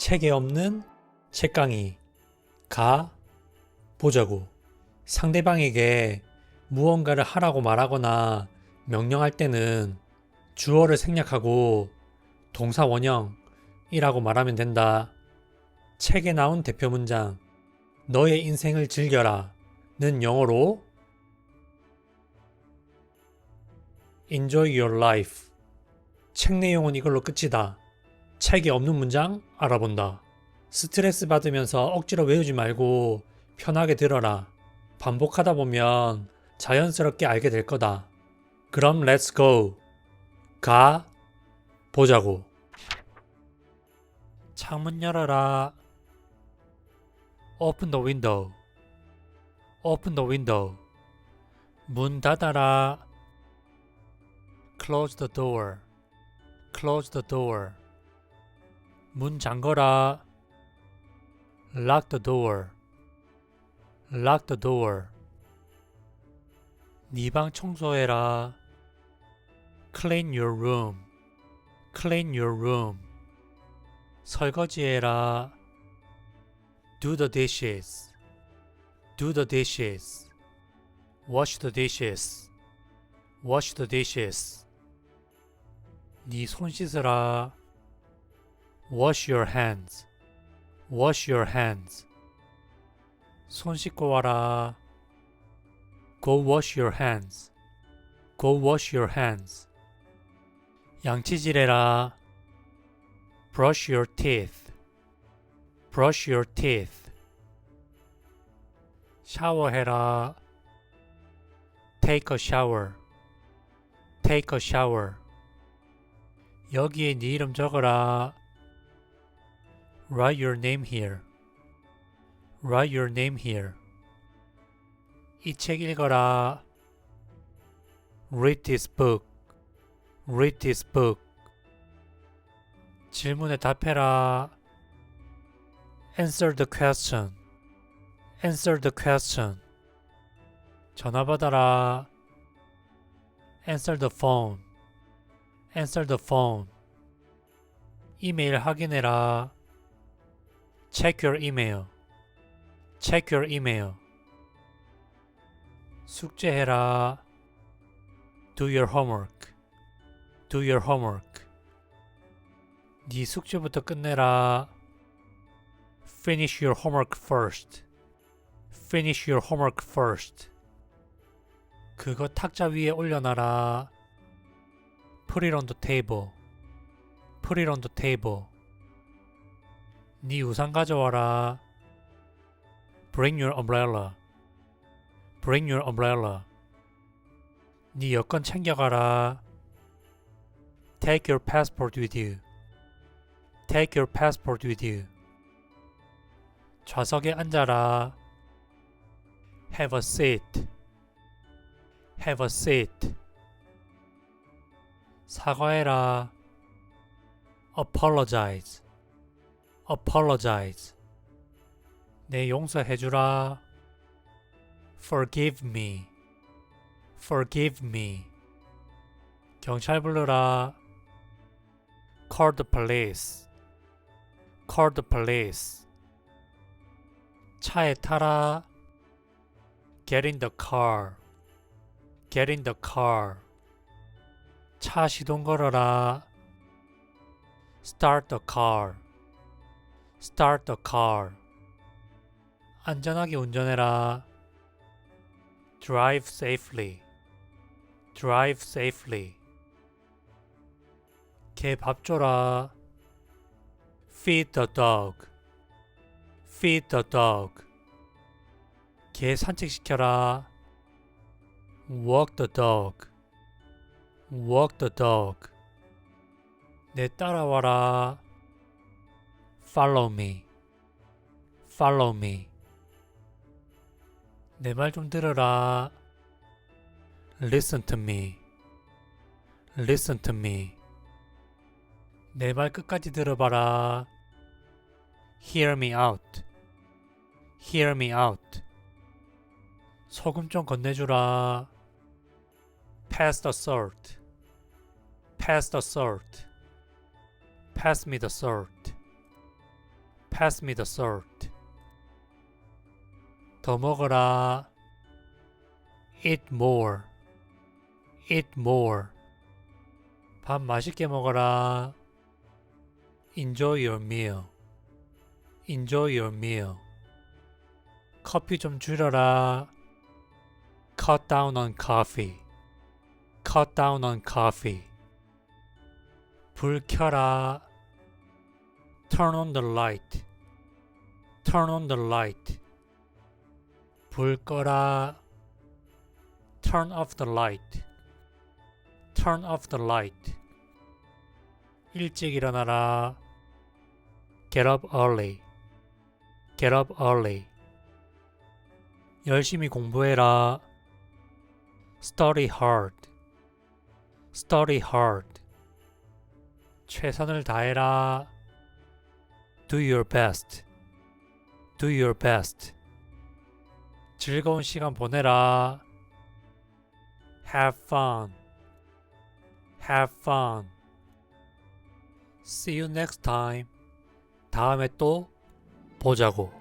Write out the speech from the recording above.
책에 없는 책강의 가 보자고 상대방에게 무언가를 하라고 말하거나 명령할 때는 주어를 생략하고 동사 원형이라고 말하면 된다. 책에 나온 대표 문장 너의 인생을 즐겨라 는 영어로 Enjoy your life 책 내용은 이걸로 끝이다. 책에 없는 문장 알아본다. 스트레스 받으면서 억지로 외우지 말고 편하게 들어라. 반복하다 보면 자연스럽게 알게 될 거다. 그럼 let's go. 가 보자고. 창문 열어라. Open the window. Open the window. 문 닫아라. Close the door. Close the door. 문 잠궈라. Lock the door. Lock the door. 네 방 청소해라. Clean your room. Clean your room. 설거지해라. Do the dishes. Do the dishes. Wash the dishes. Wash the dishes. 네 손 씻으라. Wash your hands. Wash your hands. 손 씻고 와라. Go wash your hands. Go wash your hands. 양치질해라. Brush your teeth. Brush your teeth. 샤워해라. Take a shower. Take a shower. 여기에 네 이름 적어라. Write your name here. Write your name here. 이 책 읽어라. Read this book. Read this book. 질문에 답해라. Answer the question. Answer the question. 전화 받아라. Answer the phone. Answer the phone. 이메일 확인해라. Check your email. Check your email. 숙제해라. Do your homework. Do your homework. 네 숙제부터 끝내라. Finish your homework first. Finish your homework first. 그거 탁자 위에 올려놔라. Put it on the table. Put it on the table. 네 우산 가져와라. Bring your umbrella. Bring your umbrella. 네 여권 챙겨가라. Take your passport with you. Take your passport with you. 좌석에 앉아라. Have a seat. Have a seat. 사과해라. Apologize. Apologize. 내 용서해주라. Forgive me. Forgive me. 경찰 부르라. Call the police. Call the police. 차에 타라. Get in the car. Get in the car. 차 시동 걸어라. Start the car. Start the car. 안전하게 운전해라. Drive safely. Drive safely. 개 밥 줘라. Feed the dog. Feed the dog. 개 산책시켜라. Walk the dog. Walk the dog. 내 따라와라. Follow me. Follow me. 내 말 좀 들어라. Listen to me. Listen to me. 내 말 끝까지 들어봐라. Hear me out. Hear me out. 소금 좀 건네주라. Pass the salt. Pass the salt. Pass me the salt. Pass me the salt. 더 먹어라. Eat more. Eat more. 밥 맛있게 먹어라. Enjoy your meal. Enjoy your meal. 커피 좀 줄여라. Cut down on coffee. Cut down on coffee. 불 켜라. Turn on the light. Turn on the light. 불 꺼라. Turn off the light. Turn off the light. 일찍 일어나라. Get up early. Get up early. 열심히 공부해라. Study hard. Study hard. 최선을 다해라. Do your best. Do your best. 즐거운 시간 보내라. Have fun. Have fun. See you next time. 다음에 또 보자고.